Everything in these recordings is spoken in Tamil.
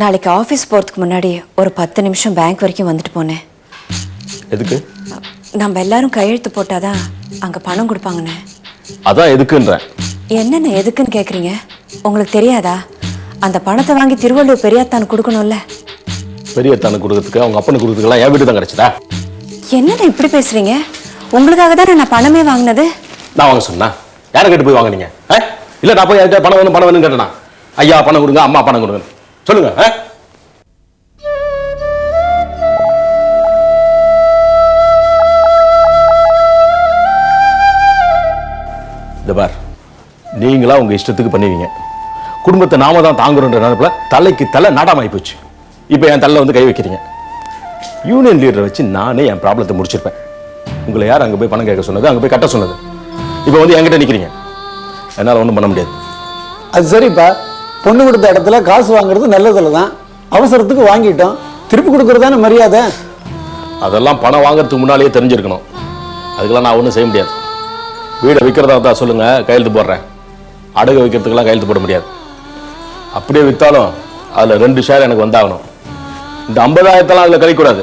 நாளைக்கு ஆஃபீஸ் போகிறதுக்கு முன்னாடி ஒரு பத்து நிமிஷம் பேங்க் வரைக்கும் வந்துட்டு போனேன். எதுக்கு? நம்ம எல்லாரும் கையெழுத்து போட்டாதான் அங்கே பணம் கொடுப்பாங்கண்ணே. அதான் எதுக்குன்றேன். என்னென்ன எதுக்குன்னு கேட்குறீங்க உங்களுக்கு தெரியாதா? அந்த பணத்தை வாங்கி திருவள்ளூர் பெரியாத்தானு கொடுக்கணும்ல? பெரிய தானு கொடுக்கறதுக்கு அவங்க அப்பனுக்கு கொடுக்கறதுக்கெல்லாம் என் வீடு தான் கிடைச்சதா? என்னண்ணே இப்படி பேசுறீங்க? உங்களுக்காக தானே நான் பணமே வாங்கினது? நான் வாங்க சொன்னா? யாரை கேட்டு போய் வாங்குனீங்க? இல்ல நான் போய் யார்கிட்ட பணம் வேணும் பணம் வேணும்னு கேட்டேனா? ஐயா பணம் கொடுங்க அம்மா பணம் கொடுங்க. சொல்லுங்க? இந்த பார் நீங்களா உங்க இஷ்டத்துக்கு பண்ணுவீங்க. குடும்பத்தை நாம தான் தாங்குறோன்ற நினைப்புல தலைக்கு தலை நாடாமாயி போச்சு. இப்போ என் தலை வந்து கை வைக்கிறீங்க. யூனியன் லீடரை வச்சு நானே என் ப்ராப்ளத்தை முடிச்சிருப்பேன். உங்களை யார் அங்கே போய் பணம் கேட்க சொன்னது அங்கே போய் கட்ட சொன்னது? இப்போ வந்து என்கிட்ட நிற்கிறீங்க என்னால் ஒன்றும் பண்ண முடியாது. அது சரிப்பா. பொண்ணு கொடுத்த இடத்துல காசு வாங்குறது நல்லதில்ல தான். அவசரத்துக்கு வாங்கிட்டோம். திருப்பி கொடுக்கறதான மரியாதை. அதெல்லாம் பணம் வாங்குறதுக்கு முன்னாலேயே தெரிஞ்சிருக்கணும். அதுக்கெல்லாம் நான் ஒன்றும் செய்ய முடியாது. வீடை விற்கிறதா தான் சொல்லுங்கள் கையெழுத்து போடுறேன். அடகு வைக்கிறதுக்கெல்லாம் கையெழுத்து போட முடியாது. அப்படியே விற்றாலும் அதில் ரெண்டு ஷேர் எனக்கு வந்தாகணும். இந்த ஐம்பதாயிரத்தெல்லாம் அதில் கழிக்கூடாது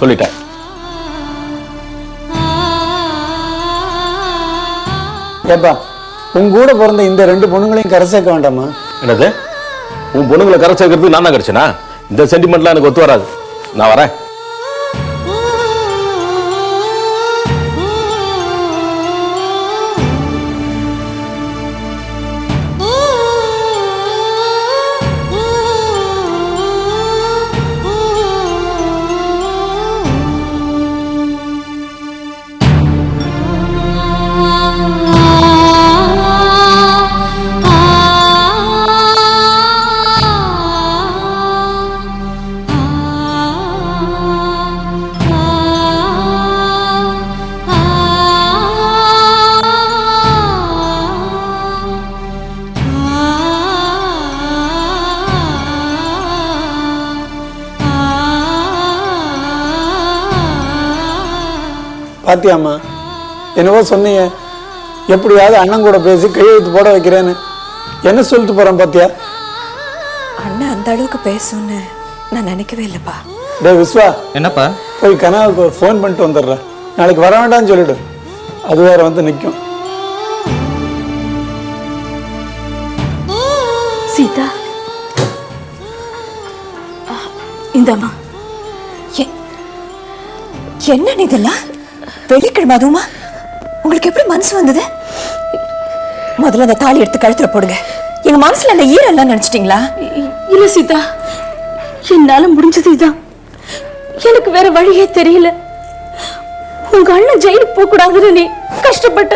சொல்லிட்டேன். ஏப்பா உங்க கூட பிறந்த இந்த ரெண்டு பொண்ணுங்களையும் கரை சேர்க்க வேண்டாமா? என்னது? உன் பொண்ணுங்களை கரை சேர்க்கறதுக்கு நான் தான் கிடைச்சேனா இந்த சென்டிமெண்ட்லாம் எனக்கு ஒத்து வராது. நான் வரேன். பாத்தியாம்மா? என்னவோ சொன்னீங்க. எப்படியாவது அண்ணன் கூட பேசி கையெழுத்து போட வைக்கிறேன்னு. என்ன சொல்லிட்டு போறான் பாத்தியா? அண்ணன் அந்த அளவுக்கு பேசும்னு நான் நினைக்கவே இல்லைப்பா. டேய் விஸ்வா. என்னப்பா? போய் கனாவுக்கு ஒரு ஃபோன் பண்ணிட்டு வந்துடுறேன் நாளைக்கு வர வேண்டாம்னு சொல்லிடு. அது வேற வந்து நிற்கும் சீதா. இந்தம்மா. என்ன இதெல்லாம்? வெள்ளிக்கிழமை அதுவுமா? உங்களுக்கு எப்படி மனசு வந்தது? முதல்ல அந்த தாலி எடுத்து கழுத்துல போடுங்க. எங்க மனசுல அந்த ஈரெல்லாம் நினைச்சிட்டீங்களா? இல்ல சீதா என்னால முடிஞ்சது இதான். எனக்கு வேற வழியே தெரியல. உங்க அண்ணன் ஜெயிலுக்கு போக கூடாதுன்னு நீ கஷ்டப்பட்ட.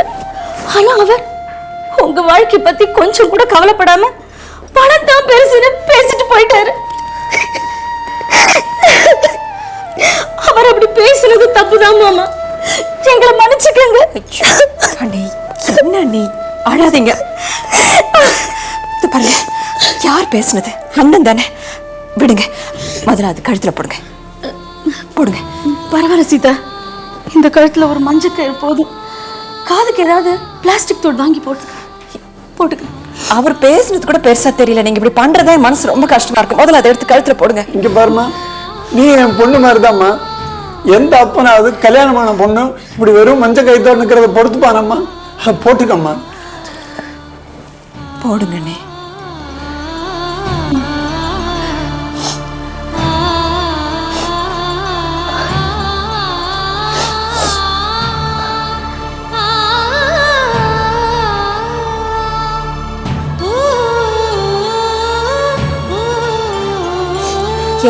ஆனா அவர் உங்க வாழ்க்கை பத்தி கொஞ்சம் கூட கவலைப்படாம பணம் தான் பெருசுன்னு பேசிட்டு போயிட்டாரு. மன்னிச்சுக்கங்க அண்ணி என்ன நீ? அழாதீங்க. பாருங்க யார் பேசுனது? அண்ணன் தானே. விடுங்க முதல்ல அது கழுத்துல போடுங்க. போடுங்க. பரவாயில்ல சீதா. இந்த கழுத்துல ஒரு மஞ்சள் கயிறு போதும். காதுக்கு ஏதாவது பிளாஸ்டிக் தோடு வாங்கி போட்டு போட்டுக்க. அவர் பேசுனது கூட பெருசா தெரியல. நீங்க இப்படி பண்றதே மனசு ரொம்ப கஷ்டமா இருக்கு. முதல்ல அதை எடுத்து கழுத்துல போடுங்க. இங்க பாருமா நீ என் பொண்ணு மாதிரிதாம்மா. எந்த அப்பனாவது கல்யாணமான பொண்ணு இப்படி வெறும் மஞ்சள் கைத்தோடு நிற்கிறத பொறுத்துப்பானம்மா? அதை போட்டுக்கம்மா. போடுங்க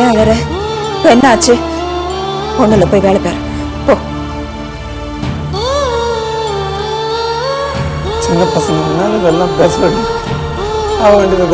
ஏன் அழற என்ன ஆச்சு? ஒண்ணுல போய் வேலை பாரு. போ. சின்ன பசங்க முன்னால இதெல்லாம் பேச வேண்டியது ஆக வேண்டியதை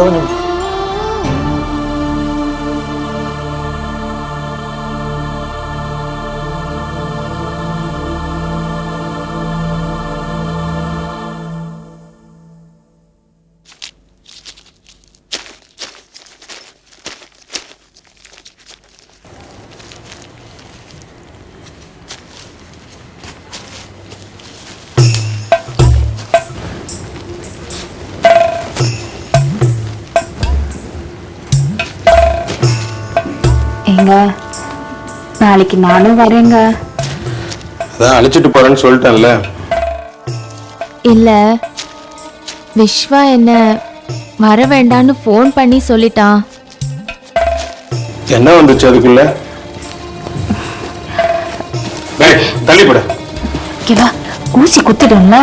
ஏங்க நாளைக்கு நானும் வரேங்க. அதான் அழைச்சிட்டு போறேன்னு சொல்லிட்டேன்ல. இல்ல விஸ்வா என்ன வர வேண்டான்னு ஃபோன் பண்ணி சொல்லிட்டான். என்ன வந்துச்சு அதுக்குள்ள? டேய், தள்ளி போடு. ஊசி குத்திடும்ல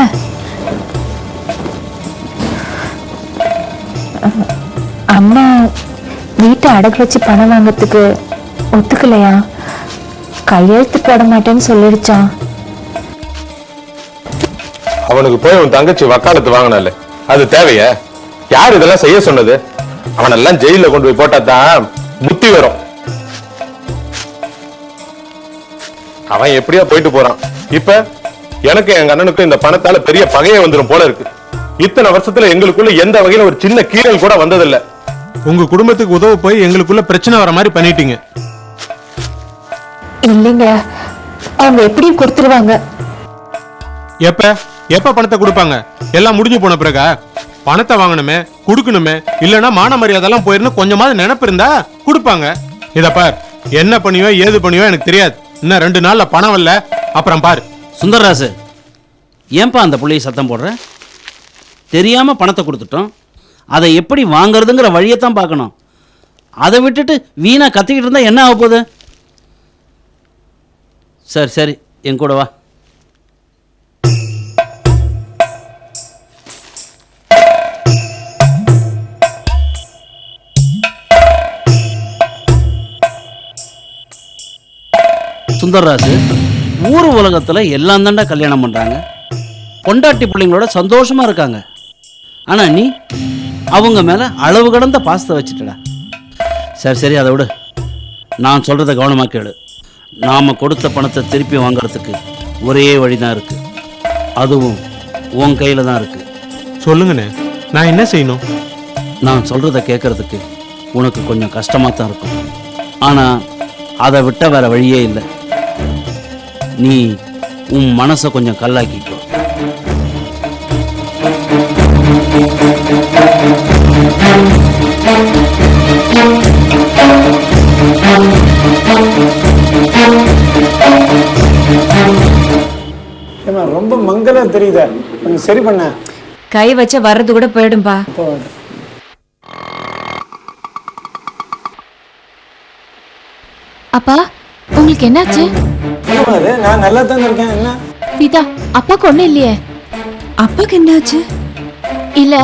அம்மா வீட்டை அடகு வச்சு பணம் வாங்கறதுக்கு ஒத்துக்கலையா? கையெழுத்து போட மாட்டேன்னு சொல்லிடுச்சான் அவனுக்கு போய் உன் தங்கச்சி வக்காலத்து வாங்கினால அது தேவையா? யார் இதெல்லாம் செய்ய சொன்னது? அவனெல்லாம் ஜெயில கொண்டு போய் போட்டா தான் புத்தி வரும். அவன் எப்படியோ போயிட்டு போறான். இப்ப எனக்கு எங்க அண்ணனுக்கும் இந்த பணத்தால பெரிய பகையே வந்துரும் போல இருக்கு. இத்தனை வருஷத்துல எங்களுக்குள்ள எந்த வகையில ஒரு சின்ன கீறல் கூட வந்ததில்ல. உங்க குடும்பத்துக்கு உதவ போய் எங்களுக்குள்ள பிரச்சனை வர மாதிரி பண்ணிட்டீங்க. இல்லைங்க. அவங்க எப்படியும் கொடுத்துருவாங்க. எப்ப? எப்ப பணத்தை கொடுப்பாங்க? எல்லாம் முடிஞ்சு போன பிறகா? பணத்தை வாங்கணுமே கொடுக்கணுமே இல்லனா மான மரியாதைலாம் போயிருந்து கொஞ்சமாவது நினைப்பு இருந்தா கொடுப்பாங்க. இத பார் என்ன பண்ணியோ ஏது பண்ணியோ எனக்கு தெரியாது. இன்னும் ரெண்டு நாள்ல பணம் வரல அப்புறம் பாரு. சுந்தரராசு ஏன்பா அந்த புள்ளைய சத்தம் போடுற? தெரியாம பணத்தை கொடுத்துட்டோம். அதை எப்படி வாங்குறதுங்கிற வழியைத்தான் பார்க்கணும். அதை விட்டுட்டு வீணா கத்திக்கிட்டு இருந்தா என்ன ஆக போகுது? சரி சரி என் கூட வா. சுந்தர்ராஜு ஊர் உலகத்துல எல்லாம் தாண்டா கல்யாணம் பண்ணுறாங்க பொண்டாட்டி பிள்ளைங்களோட சந்தோஷமா இருக்காங்க. ஆனால் நீ அவங்க மேல அளவு கடந்த பாசத்தை வச்சுட்டடா. சரி சரி அதை விடு. நான் சொல்கிறத கவனமாக கேளு. நாம கொடுத்த பணத்தை திருப்பி வாங்குறதுக்கு ஒரே வழிதான் இருக்கு. அதுவும் உன் கையில தான் இருக்கு. சொல்லுங்கண்ணே நான் என்ன செய்யணும்? நான் சொல்றத கேட்கறதுக்கு உனக்கு கொஞ்சம் கஷ்டமா தான் இருக்கும். ஆனா அதை விட்ட வேற வழியே இல்லை. நீ உன் மனசை கொஞ்சம் கல்லாக்கிக்கோ. ரொம்ப மங்கலா தெரியுதே. கொஞ்சம் சரி பண்ண. கை வச்ச வர்றது கூட போயிடும்பா. அப்பா உங்களுக்கு என்னாச்சு? அது நான் நல்லா தானே இருக்கேன். என்ன? சீதா அப்பாக்கு ஒண்ணும் இல்லையே. அப்பாக்கு என்னாச்சு? இல்ல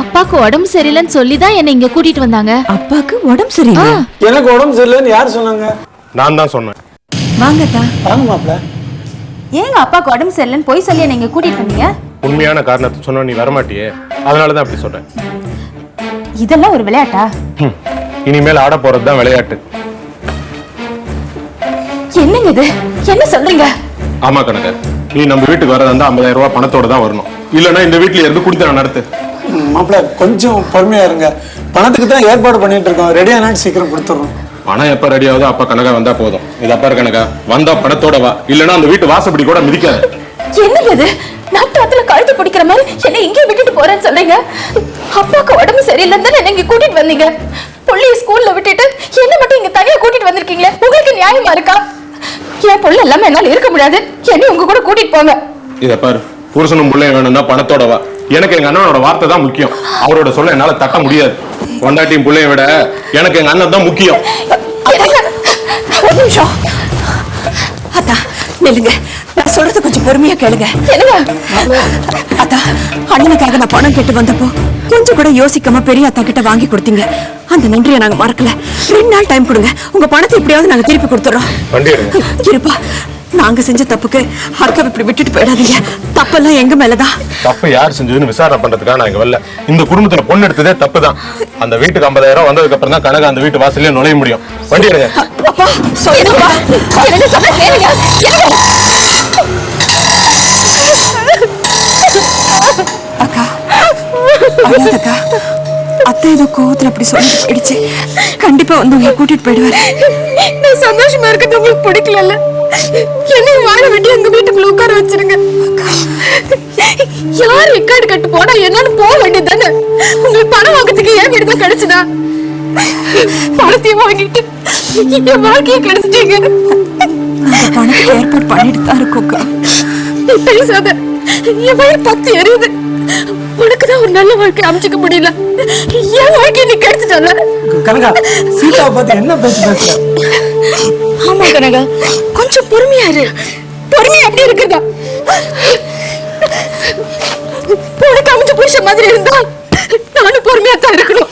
அப்பாக்கு உடம்பு சரியில்லைன்னு சொல்லி தான் என்னை இங்க கூட்டிட்டு வந்தாங்க. அப்பாக்கு உடம்பு சரியில்லை. எனக்கு உடம்பு சரியில்லைன்னு யார் சொன்னாங்க? நான் தான் சொன்னேன். வாங்கத்தா வாங்க மாப்பிள்ள. ஏங்க அப்பாக்கு உடம்பு சரியில்லைன்னு பொய் சொல்லி நீங்க கூட்டிட்டு வந்தீங்க? உண்மையான காரணத்தை சொன்னா நீ வரமாட்டியே. அதனாலதான் அப்படி சொல்றேன். இதெல்லாம் ஒரு விளையாட்டா? ஹம். இனிமேல் ஆட போறது தான் விளையாட்டு. என்னங்க இது? என்ன சொல்றீங்க? ஆமா கணக்க. நீ நம்ம வீட்டுக்கு வரதா இருந்தா ஐம்பதாயிரம் ரூபாய் பணத்தோட தான் வரணும். இல்லைன்னா இந்த வீட்டுல இருந்து குடித்தன நடத்து. மாப்பிள்ள கொஞ்சம் பொறுமையா இருங்க. பணத்துக்கு தான் ஏற்பாடு பண்ணிட்டு இருக்கோம். ரெடியா நாட்டு சீக்கிரம் கொடுத்துட்றோம். பணம் எப்ப ரெடி ஆகுதோ அப்ப கணக்கா வந்தா போதும். இது அப்பா கணக்கா வந்தா பணத்தோட வா. இல்லைன்னா அந்த வீட்டு வாசப்படி கூட மிதிக்காது. என்னங்க இது? நட்டாத்துல கழுத்து பிடிக்கிற மாதிரி என்ன இங்கே விட்டுட்டு போறேன்னு சொல்றீங்க அப்பாக்கு உடம்பு சரியில்லைன்னு தானே இங்க கூட்டிட்டு வந்தீங்க? புள்ளைய ஸ்கூல்ல விட்டுட்டு என்ன மட்டும் இங்க தனியா கூட்டிட்டு வந்திருக்கீங்களே? உங்களுக்கு நியாயமா இருக்கா? என் புள்ள எல்லாமே என்னால இருக்க முடியாது. என்னையும் உங்க கூட கூட்டிட்டு போங்க. இத பாரு. புருஷனும் பிள்ளையும் வேணும்னா பணத்தோட வா. எனக்கு எங்க அண்ணனோட வார்த்தை தான் முக்கியம். அவரோட சொல்ல என்னால தட்ட முடியாது. பொண்டாட்டியும் பிள்ளைய விட எனக்கு எங்க அண்ணன் தான் முக்கியம். ஒரு நிமிஷம். அத்தா நில்லுங்க. நான் சொல்றது கொஞ்சம் பொறுமையா கேளுங்க. என்னங்க? அத்தா அண்ணனுக்காக நான் பணம் கேட்டு வந்தப்போ கொஞ்சம் கூட யோசிக்காம பெரிய அத்தா கிட்ட வாங்கி கொடுத்தீங்க. அந்த நன்றியை நாங்க மறக்கல. ரெண்டு நாள் டைம் கொடுங்க. உங்க பணத்தை எப்படியாவது நாங்க திருப்பி கொடுத்துறோம். இருப்பா. நாங்க செஞ்ச தப்புக்கு அக்காவை இப்படி விட்டுட்டு போயிடாதீங்க. தப்பெல்லாம் எங்க மேலதான்? தப்பு யார் செஞ்சதுன்னு விசாரணை பண்றதுக்காக நான் இங்க வரல. இந்த குடும்பத்துல பொண்ணு எடுத்ததே தப்பு தான் அந்த வீட்டுக்கு ஐம்பதாயிரம் ரூபாய் வந்ததுக்கு அப்புறம் தான் கனகா அந்த வீட்டு வாசல்ல நுழைய முடியும். வண்டி எடுங்க. அப்பா சொல்லுப்பா கேளுங்க. அக்கா அழாதக்கா. அத்தை ஏதோ கோவத்துல அப்படி சொல்லி போயிடுச்சு. கண்டிப்பா வந்து உங்களை கூட்டிட்டு போயிடுவாரு. நான் சந்தோஷமா இருக்கிறது உங்களுக்கு பிடிக்கல என்னையும் வாழ வேண்டி எங்க வீட்டுக்குள்ள உட்கார வச்சிருங்க. யார் ரெக்கார்டு கட்டு போனா என்னன்னு போக வேண்டியது தானே உங்களுக்கு பணம் வாங்கறதுக்கு ஏன் வீடு தான் கிடைச்சதா? பணத்தையும் வாங்கிட்டு என் வாழ்க்கையை கெடுத்துட்டீங்க. அந்த பணத்துக்கு ஏற்பாடு பண்ணிட்டு தான் இருக்கோக்கா நீ பேசாத. என் வயிறு பத்து எரியுது. உனக்கு தான் ஒரு நல்ல வாழ்க்கை அமைச்சுக்க முடியல. என் வாழ்க்கையை நீ கெடுத்துட்டல. கனகா சீதாவை பார்த்து என்ன பேச்சு பேசுற? ஆமா கனகா கொஞ்சம் பொறுமையா இரு. பொறுமையா அப்படி இருக்கிறதா? உனக்கு அமைஞ்ச புருஷ மாதிரி இருந்தா நானும் பொறுமையா தான் இருக்கணும்.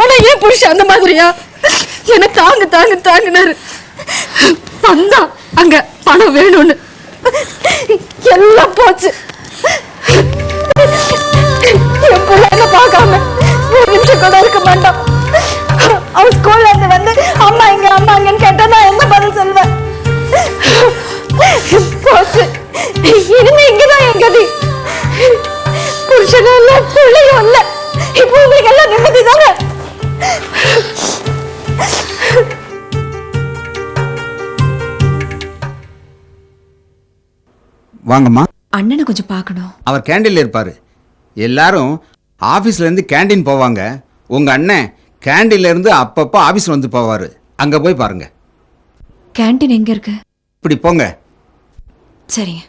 ஆனா ஏன் புருஷ அந்த மாதிரியா? என்ன தாங்க தாங்க தாங்கினாரு. வந்தா அங்க பணம் வேணும்னு. எல்லாம் போச்சு. என் பிள்ளை பார்க்காம ஒரு நிமிஷம் கூட இருக்க மாட்டான். அவன் ஸ்கூல்ல இருந்து வந்து அம்மா இங்க அம்மா இங்கன்னு கேட்டா நான் என்ன பதில் சொல்வேன்? போச்சு. இனிமே இங்கதான் என் கதி. புருஷனும் இல்ல பிள்ளையும் இல்ல. இப்போ உங்களுக்கு எல்லாம் நிம்மதி தானே? வாங்கம்மா. அண்ணனை கொஞ்சம் பார்க்கணும். அவர் கேண்டீன்ல இருப்பாரு. எல்லாரும் ஆபீஸ்ல இருந்து கேண்டீன் போவாங்க. உங்க அண்ணன் கேண்டீன்ல இருந்து அப்பப்போ ஆபீஸ் வந்து போவாரு. அங்க போய் பாருங்க. கேண்டீன் எங்க இருக்கு? இப்படி போங்க. சரிங்க.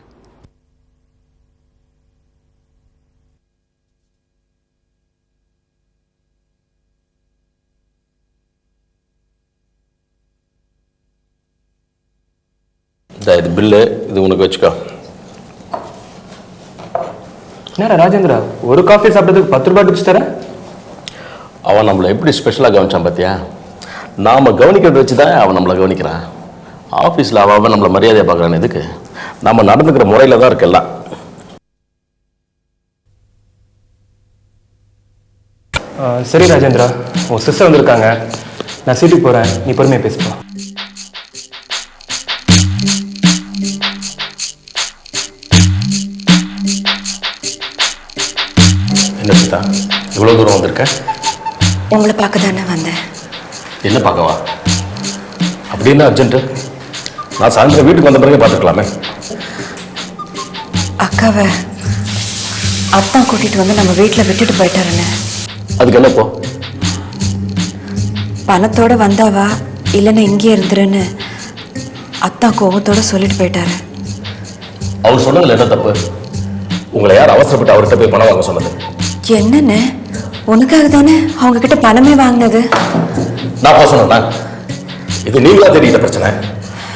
இது பில்லு இது உனக்கு வச்சுக்கோ. என்னடா ராஜேந்திரா ஒரு காஃபி சாப்பிட்டதுக்கு பத்து ரூபாய் டிப்ஸ் தரேன்? அவன் நம்மளை எப்படி ஸ்பெஷலாக கவனிச்சான் பார்த்தியா நாம் கவனிக்கிறத வச்சு தான் அவன் நம்மளை கவனிக்கிறான். ஆஃபீஸில் அவன் அவன் நம்மளை மரியாதையை பார்க்குறான் இதுக்கு நம்ம நடந்துக்கிற முறையில் தான் இருக்கு எல்லாம். ஆ, சரி ராஜேந்திரா உன் சிஸ்டர் வந்திருக்காங்க. நான் சீட்டுக்கு போகிறேன் நீ பொறுமையாக பேசுப்பா. என்ன சீதா இவ்வளோ தூரம் வந்திருக்க? உங்களை பார்க்க தானே வந்தேன். என்ன பார்க்கவா? அப்படி என்ன அர்ஜென்ட்டு நான் சாயந்தரம் வீட்டுக்கு வந்த பிறகு பார்த்துக்கலாமே. அக்காவை அத்தான் கூட்டிட்டு வந்து நம்ம வீட்டில் விட்டுட்டு போயிட்டாருன்னு. அதுக்கு என்ன போ பணத்தோட வந்தாவா? இல்லைன்னா இங்கே இருந்துருன்னு அத்தா கோபத்தோட சொல்லிட்டு போயிட்டாரு. அவர் சொன்னதுல என்ன தப்பு? உங்களை யார் அவசரப்பட்டு அவர்கிட்ட போய் பணம் வாங்க சொன்னது? என்னன்னு? உனக்காக தானே அவங்க கிட்ட பணமே வாங்கினது. நான் போக சொன்னேன்னா இது நீங்களா தெரியுற பிரச்சனை.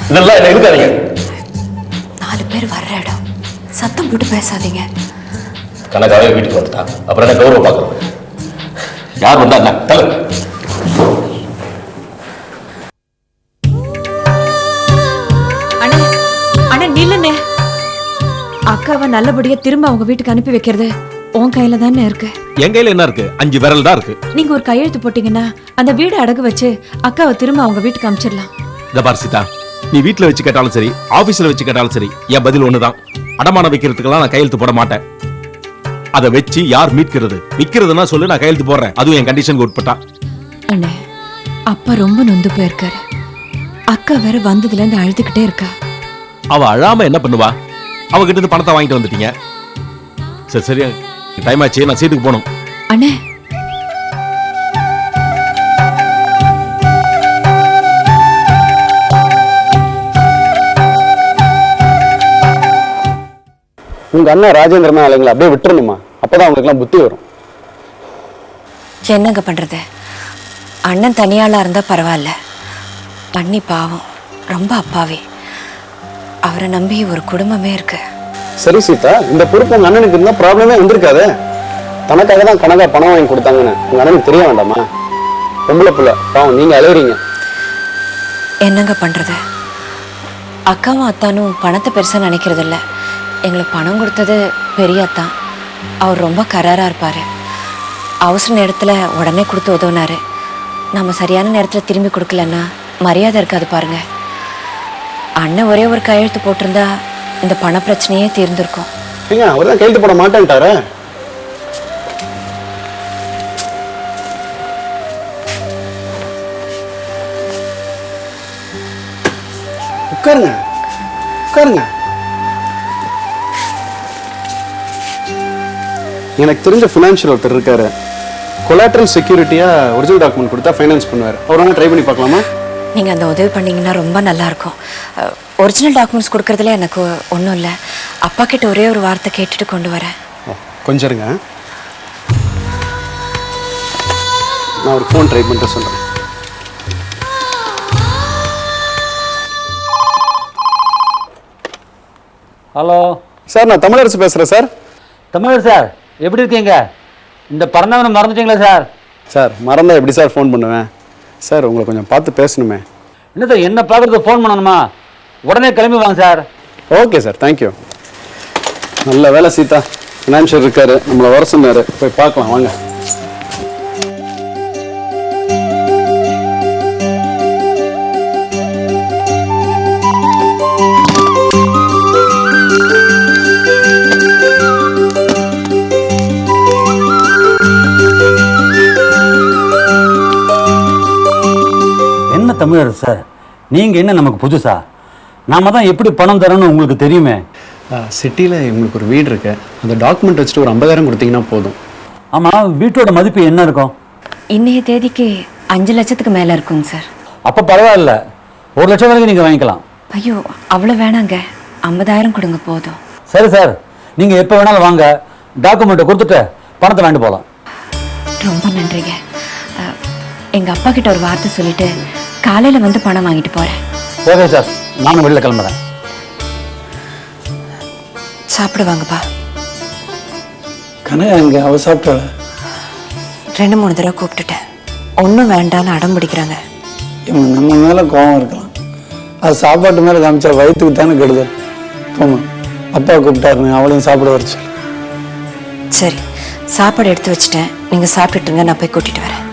இதெல்லாம் என்ன இருக்காதீங்க நாலு பேர் வர்ற இடம். சத்தம் போட்டு பேசாதீங்க. கணக்காவே வீட்டுக்கு வந்துட்டா. அப்புறம் என்ன கௌரவம் பார்க்கறது? யார் வந்தா என்ன? தலை அண்ணே அண்ணே நில்லுண்ணே. அக்காவை நல்லபடியா திரும்ப அவங்க வீட்டுக்கு அனுப்பி வைக்கிறது. உன் கையில தானே இருக்கு? என் கையில என்ன இருக்கு? அஞ்சு விரல் தான் இருக்கு. நீங்க ஒரு கையெழுத்து போட்டீங்கன்னா அந்த வீடு அடகு வச்சு அக்காவை திரும்ப அவங்க வீட்டுக்கு அனுப்பிச்சிடலாம் இந்த பார் சீதா நீ வீட்ல வச்சு கேட்டாலும் சரி ஆபீஸ்ல வச்சு கேட்டாலும் சரி என் பதில் ஒண்ணுதான். அடமானம் வைக்கிறதுக்கெல்லாம் நான் கையெழுத்து போட மாட்டேன். அதை வச்சு யார் மீட்கிறது? விற்கிறதுனா சொல்லு நான் கையெழுத்து போடுறேன். அதுவும் என் கண்டிஷனுக்கு உட்பட்டா. அண்ணே அப்பா ரொம்ப நொந்து போயிருக்காரு. அக்கா வேற வந்ததுல இருந்து அழுதுகிட்டே இருக்கா. அவ அழாம என்ன பண்ணுவா? அவகிட்ட இருந்து பணத்தை வாங்கிட்டு வந்துட்டீங்க. சரி சரி. டைம் ஆச்சு நான் சீட்டுக்கு போகணும். அண்ணே. உங்க அண்ணன் ராஜேந்திரனா இல்லைங்களா? அப்படியே விட்டுறணுமா? அப்பதான் அவங்களுக்குலாம் புத்தி வரும். என்னங்க பண்றது? அண்ணன் தனியாளா இருந்தா பரவாயில்ல. பண்ணி பாவம் ரொம்ப அப்பாவி. அவரை நம்பி ஒரு குடும்பமே இருக்கு. சரி சீதா இந்த பொறுப்பு உங்க அண்ணனுக்கு இருந்தா ப்ராப்ளமே வந்திருக்காது. தனக்காக தான் கனகா பணம் வாங்கி கொடுத்தாங்கன்னு உங்க அண்ணனுக்கு தெரிய வேண்டாமா? பொம்பளை புள்ள பாவம் நீங்க அழுகுறீங்க என்னங்க பண்றது? அக்காவும் அத்தானும் பணத்தை பெருசா நினைக்கிறது இல்ல. எங்களுக்கு பணம் கொடுத்தது பெரிய அத்தான் அவர் ரொம்ப கராரா இருப்பாரு. அவசர நேரத்துல உடனே கொடுத்து உதவுனாரு. நம்ம சரியான நேரத்துல திரும்பி கொடுக்கலன்னா மரியாதை இருக்காது பாருங்க. அண்ணன் ஒரே ஒரு கையெழுத்து போட்டிருந்தா இந்த பண பிரச்சனையே தீர்ந்திருக்கும். ஏங்க அவர் தான் கையெழுத்து போட மாட்டேன்ட்டாரு? உட்காருங்க. உட்காருங்க. எனக்கு தெரிஞ்ச ஃபினான்ஷியல் ஒருத்தர் இருக்காரு. கொலாட்ரல் செக்யூரிட்டியாக ஒரிஜினல் டாக்குமெண்ட் கொடுத்தா ஃபைனான்ஸ் பண்ணுவார். அவர் வேணா ட்ரை பண்ணி பார்க்கலாமா? நீங்க அந்த உதவி பண்ணீங்கன்னா ரொம்ப நல்லா இருக்கும். ஒரிஜினல் டாக்குமெண்ட்ஸ் கொடுக்கறதுல எனக்கு ஒன்றும் இல்லை. அப்பா கிட்ட ஒரே ஒரு வார்த்தை கேட்டுட்டு கொண்டு வரேன். கொஞ்சம் இருங்க. நான் ஒரு ஃபோன் ட்ரை பண்ணிட்டு சொல்கிறேன் ஹலோ சார் நான் தமிழரசு பேசுகிறேன் சார் தமிழர் சார் எப்படி இருக்கீங்க? இந்த பிறந்தவனை மறந்துட்டீங்களா சார் சார் மறந்தா எப்படி சார் ஃபோன் பண்ணுவேன்? சார் உங்களை கொஞ்சம் பார்த்து பேசணுமே. என்ன சார் என்ன பார்க்கறதுக்கு ஃபோன் பண்ணணுமா? உடனே கிளம்பி வாங்க சார். ஓகே சார் தேங்க்யூ நல்ல வேலை சீதா. ஃபினான்ஷியல் இருக்காரு நம்மளை வர சொன்னாரு. போய் பார்க்கலாம் வாங்க. என்ன தமிழர் சார்? நீங்கள் என்ன நமக்கு புதுசா? நாம தான் எப்படி பணம் தரணும்னு உங்களுக்கு தெரியுமே? சிட்டியில் உங்களுக்கு ஒரு வீடு இருக்கு. அந்த டாக்குமெண்ட் வச்சுட்டு ஒரு ஐம்பதாயிரம் கொடுத்தீங்கன்னா போதும். ஆமாம் வீட்டோட மதிப்பு என்ன இருக்கும்? இன்னைய தேதிக்கு அஞ்சு லட்சத்துக்கு மேலே இருக்குங்க சார். அப்போ பரவாயில்ல. ஒரு லட்சம் வரைக்கும் நீங்கள் வாங்கிக்கலாம். ஐயோ அவ்வளோ வேணாங்க. ஐம்பதாயிரம் கொடுங்க போதும். சரி சார். நீங்கள் எப்போ வேணாலும் வாங்க. டாக்குமெண்ட்டை கொடுத்துட்டு பணத்தை வாங்கிட்டு போகலாம் ரொம்ப நன்றிங்க. அஹ், எங்க அப்பா கிட்ட ஒரு வார்த்தை சொல்லிட்டு காலையில வந்து பணம் வாங்கிட்டு போறேன். Okay sir. நானும் வெளியில் கிளம்புறேன். சாப்பிடுவாங்கப்பா. கனகா இங்கே அவ சாப்பிட்டாள? ரெண்டு மூணு தடவை கூப்பிட்டுட்டேன். ஒன்றும் வேண்டாம்னு அடம் பிடிக்கிறாங்க. இவன் நம்ம மேலே கோவம் இருக்கலாம். அது சாப்பாட்டு மேலே காமிச்சா வயிற்றுக்கு தானே கெடுதல். போமா அப்பா கூப்பிட்டாருன்னு அவளையும் சாப்பிட வர சொல்லு. சரி சாப்பாடு எடுத்து வச்சுட்டேன். நீங்க சாப்பிட்டுட்டுங்க நான் போய் கூட்டிட்டு வரேன்.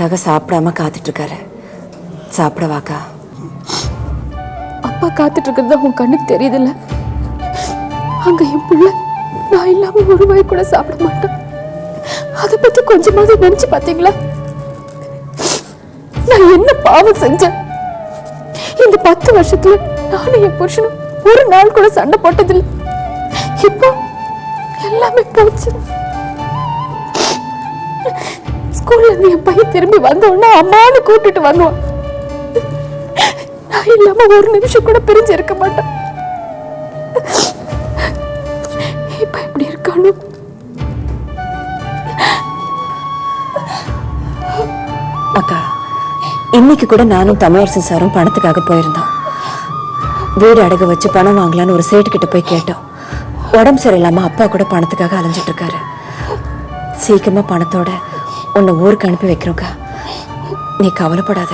அப்பா சாப்பிடாம காத்துட்டு இருக்காரு சாப்பிடவாக்கா? அப்பா காத்துட்டு இருக்கிறது உன் கண்ணுக்கு தெரியுதுல்ல? அங்க என் பிள்ளை நான் இல்லாம ஒரு வாய் கூட சாப்பிட மாட்டேன். அதை பத்தி கொஞ்சமாவது நினைச்சு பாத்தீங்களா? நான் என்ன பாவம் செஞ்சேன்? இந்த பத்து வருஷத்துல நானும் என் புருஷனும் ஒரு நாள் கூட சண்டை போட்டதில்லை. இப்போ எல்லாமே போச்சு. ஸ்கூல்ல இருந்து என் பையன் திரும்பி வந்தோடனே அம்மான்னு கூட்டிட்டு வருவான். நான் இல்லாம ஒரு நிமிஷம் கூட பிரிஞ்சு இருக்க மாட்டேன். இப்ப எப்படி இருக்கானோ? அக்கா இன்னைக்கு கூட நானும் தமிழரசன் சாரும் பணத்துக்காக போயிருந்தோம். வீடு அடகு வச்சு பணம் வாங்கலான்னு ஒரு சேட்டு கிட்ட போய் கேட்டோம். உடம்பு சரியில்லாம அப்பா கூட பணத்துக்காக அலைஞ்சிட்டு இருக்காரு. சீக்கிரமா பணத்தோட உன்னை ஊருக்கு அனுப்பி வைக்கிறோக்கா நீ கவலைப்படாத.